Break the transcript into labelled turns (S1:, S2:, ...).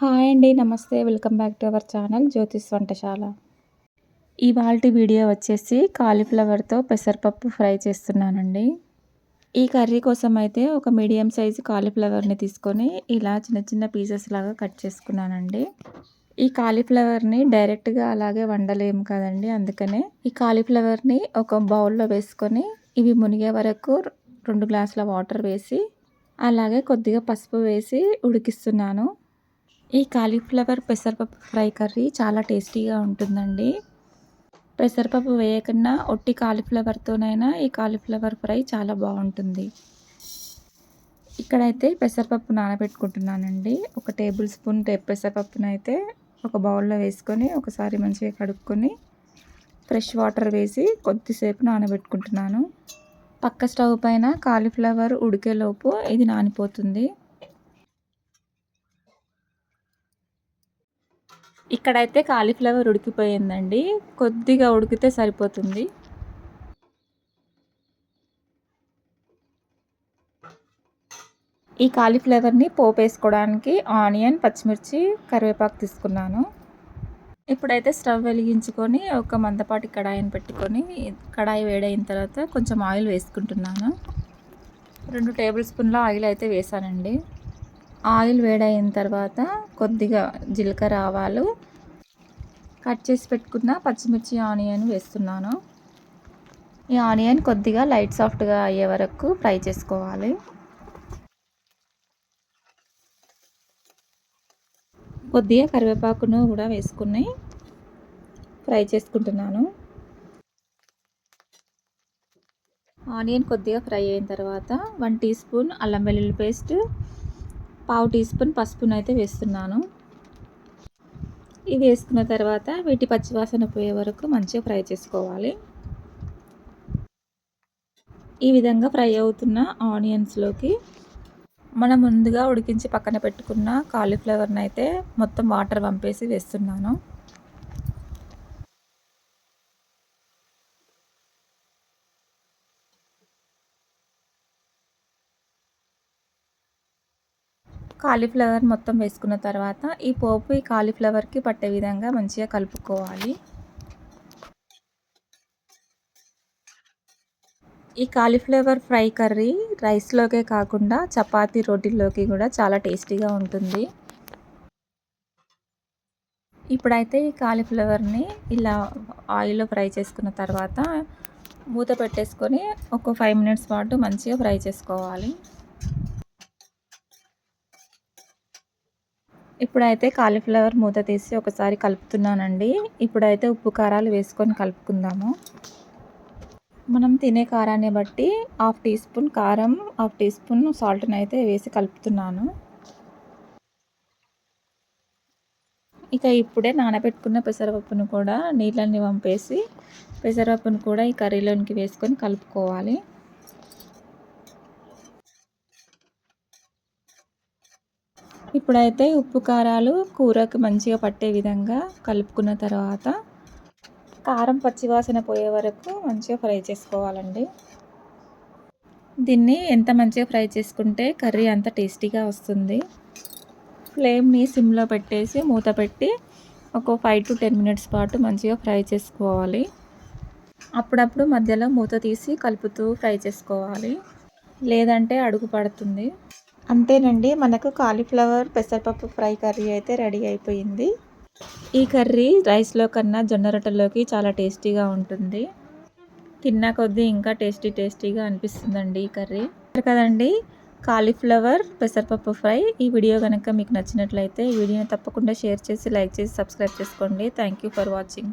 S1: Hi అండి నమస్తే. Welcome back to our channel Jyothish Vantashala. ఇవాళ వీడియో వచ్చేసి కాలీఫ్లవర్తో పెసరపప్పు ఫ్రై చేస్తున్నానండి. ఈ కర్రీ కోసం అయితే ఒక మీడియం సైజు కాలీఫ్లవర్ని తీసుకొని ఇలా చిన్న చిన్న పీసెస్ లాగా కట్ చేసుకున్నానండి. ఈ కాలీఫ్లవర్ని డైరెక్ట్గా అలాగే వండలేము కదండి అందుకనే ఈ కాలీఫ్లవర్ని ఒక బౌల్లో వేసుకొని ఇవి మునిగే వరకు రెండు గ్లాసుల వాటర్ వేసి అలాగే కొద్దిగా పసుపు వేసి ఉడికిస్తున్నాను. ఈ కాలీఫ్లవర్ పెసరపప్పు ఫ్రై కర్రీ చాలా టేస్టీగా ఉంటుందండి. పెసరపప్పు వేయకుండా ఒట్టి కాలీఫ్లవర్తోనైనా ఈ కాలీఫ్లవర్ ఫ్రై చాలా బాగుంటుంది. ఇక్కడైతే పెసరపప్పు నానబెట్టుకుంటున్నానండి. ఒక టేబుల్ స్పూన్ పెసరపప్పునైతే ఒక బౌల్లో వేసుకొని ఒకసారి మంచిగా కడుక్కొని ఫ్రెష్ వాటర్ వేసి కొద్దిసేపు నానబెట్టుకుంటున్నాను. పక్క స్టవ్ పైన కాలీఫ్లవర్ ఉడికేలోపు ఇది నానిపోతుంది. ఇక్కడైతే కాలీఫ్లవర్ ఉడికిపోయిందండి. కొద్దిగా ఉడికితే సరిపోతుంది. ఈ కాలీఫ్లవర్ని పోపు వేసుకోవడానికి ఆనియన్ పచ్చిమిర్చి కరివేపాకు తీసుకున్నాను. ఇప్పుడైతే స్టవ్ వెలిగించుకొని ఒక మందపాటి కడాయిని పెట్టుకొని కడాయి వేడైన తర్వాత కొంచెం ఆయిల్ వేసుకుంటున్నాను. రెండు టేబుల్ స్పూన్ల ఆయిల్ అయితే వేసానండి. ఆయిల్ వేడైన తర్వాత కొద్దిగా జీలకర్ర ఆవాలు కట్ చేసి పెట్టుకున్న పచ్చిమిర్చి ఆనియన్ వేస్తున్నాను. ఈ ఆనియన్ కొద్దిగా లైట్ సాఫ్ట్గా అయ్యే వరకు ఫ్రై చేసుకోవాలి. కొద్దిగా కరివేపాకును కూడా వేసుకుని ఫ్రై చేసుకుంటున్నాను. ఆనియన్ కొద్దిగా ఫ్రై అయిన తర్వాత వన్ టీ స్పూన్ అల్లం వెల్లుల్లి పేస్ట్ పావు టీ స్పూన్ పసుపును అయితే వేస్తున్నాను. ఇవి వేసుకున్న తర్వాత వీటి పచ్చివాసన పోయే వరకు మంచిగా ఫ్రై చేసుకోవాలి. ఈ విధంగా ఫ్రై అవుతున్న ఆనియన్స్లోకి మనం ముందుగా ఉడికించి పక్కన పెట్టుకున్న కాలీఫ్లవర్ని అయితే మొత్తం వాటర్ పంపేసి వేస్తున్నాను. కాలీఫ్లవర్ మొత్తం వేసుకున్న తర్వాత ఈ పోపు ఈ కాలీఫ్లవర్కి పట్టే విధంగా మంచిగా కలుపుకోవాలి. ఈ కాలీఫ్లవర్ ఫ్రై కర్రీ రైస్లోకే కాకుండా చపాతీ రోటీల్లోకి కూడా చాలా టేస్టీగా ఉంటుంది. ఇప్పుడైతే ఈ కాలీఫ్లవర్ని ఇలా ఆయిల్లో ఫ్రై చేసుకున్న తర్వాత మూత పెట్టేసుకొని ఒక ఫైవ్ మినిట్స్ పాటు మంచిగా ఫ్రై చేసుకోవాలి. ఇప్పుడైతే కాలీఫ్లవర్ మూత తీసి ఒకసారి కలుపుతున్నానండి. ఇప్పుడైతే ఉప్పు కారాలు వేసుకొని కలుపుకుందాము. మనం తినే కారాన్ని బట్టి హాఫ్ టీ స్పూన్ కారం హాఫ్ టీ స్పూన్ సాల్ట్ని అయితే వేసి కలుపుతున్నాను. ఇక ఇప్పుడే నానబెట్టుకున్న పెసరపప్పును కూడా నీళ్ళని పంపేసి పెసరపప్పును కూడా ఈ కర్రీలోనికి వేసుకొని కలుపుకోవాలి. ఇప్పుడైతే ఉప్పు కారాలు కూరకు మంచిగా పట్టే విధంగా కలుపుకున్న తర్వాత కారం పచ్చివాసన పోయే వరకు మంచిగా ఫ్రై చేసుకోవాలండి. దీన్ని ఎంత మంచిగా ఫ్రై చేసుకుంటే కర్రీ అంత టేస్టీగా వస్తుంది. ఫ్లేమ్ని సిమ్లో పెట్టేసి మూత పెట్టి ఒక ఫైవ్ టు టెన్ మినిట్స్ పాటు మంచిగా ఫ్రై చేసుకోవాలి. అప్పుడప్పుడు మధ్యలో మూత తీసి కలుపుతూ ఫ్రై చేసుకోవాలి. లేదంటే అడుగు పడుతుంది. అంతేనండి మనకు కాలీఫ్లవర్ పెసరపప్పు ఫ్రై కర్రీ అయితే రెడీ అయిపోయింది. ఈ కర్రీ రైస్లో కన్నా జొన్న రొట్టెలోకి చాలా టేస్టీగా ఉంటుంది. తిన్న కొద్దీ ఇంకా టేస్టీ టేస్టీగా అనిపిస్తుందండి ఈ కర్రీ. కదండి కాలీఫ్లవర్ పెసరపప్పు ఫ్రై. ఈ వీడియో కనుక మీకు నచ్చినట్లయితే ఈ వీడియోని తప్పకుండా షేర్ చేసి లైక్ చేసి సబ్స్క్రైబ్ చేసుకోండి. Thank for watching.